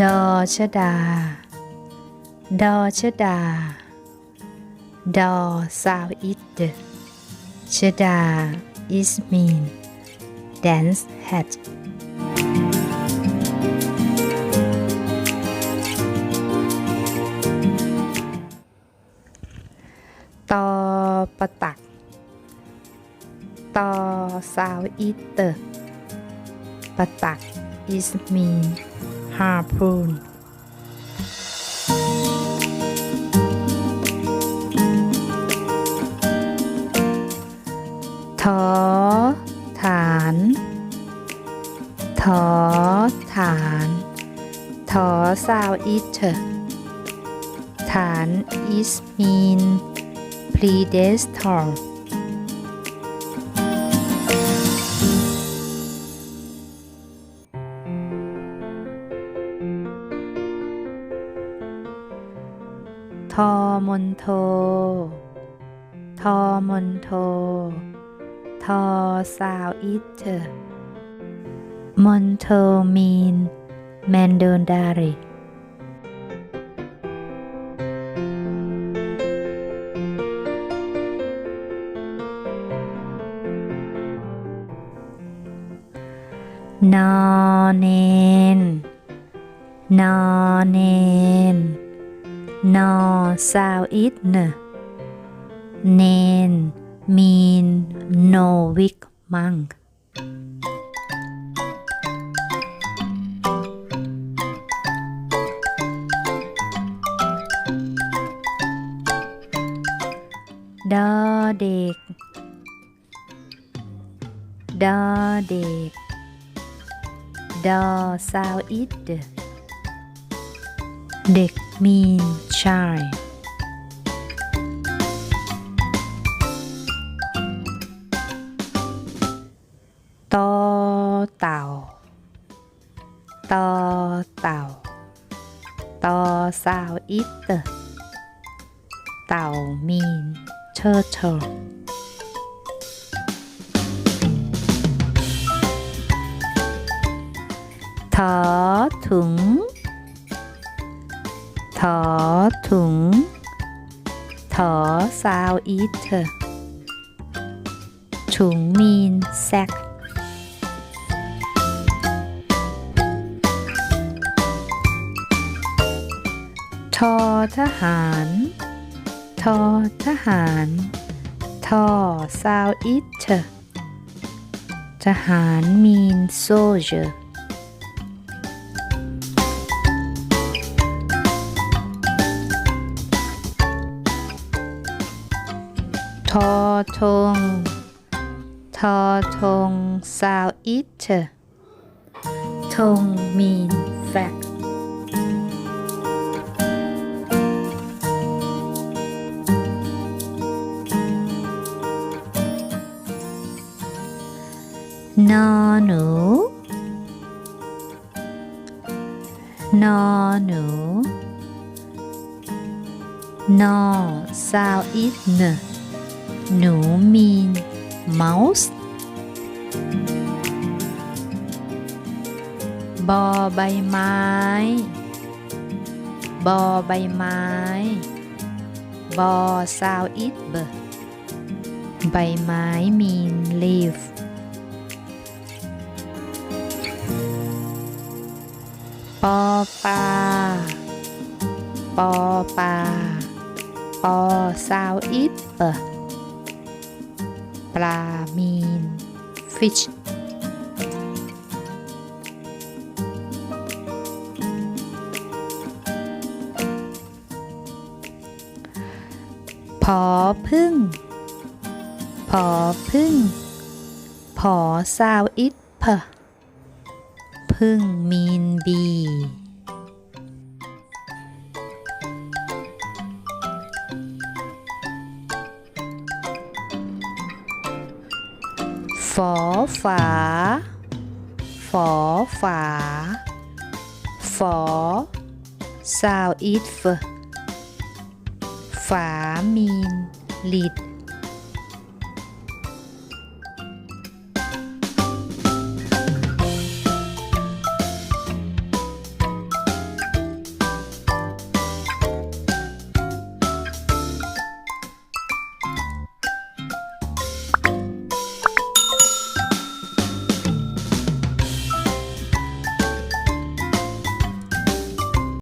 ดอชดา ดอชดา ดอซาวอิดชดาอิสมีนแดนส์แฮทตอปตัก ตอสาวอิเตปตักอิสมีน ทอฐานทอซาวอิเตอร์ฐาน is mean predestor ทอมนโท ทอมนโท ทอซาวอิเตอร์มนโทมีนแมนโดนดารินอนเนนนอนเนน มีนโนวิกมังดอเด็กดอเเด็กมีนชายตเต่าตเต่า ตอซาวอิดเต่ามีนเชอร์เชอร์ถอถุง ถอถุง ถอซาวอีเทอถุงมีนแซกทอทหาร ทอทหาร ทอซาวอิเทอทหารมีนโซเจอร์ ทอทงทอทงซาวอิเตอร์ทงมีนแฟกนอหนู นอหนู นอซาวอิทเน หนูมีน mouse บอใบไม้บอใบไม้บอซาวอิทเบใบไม้มีน leaf ปอปลาปอปลา ปอซาเปปลา มีน fish พอพึ่งพอพึ่งพอซาวอิทเพพึ่งมีนบี ฝอฝา ฝอฝา ฝอซาวอิทเฟฝามีน ลีด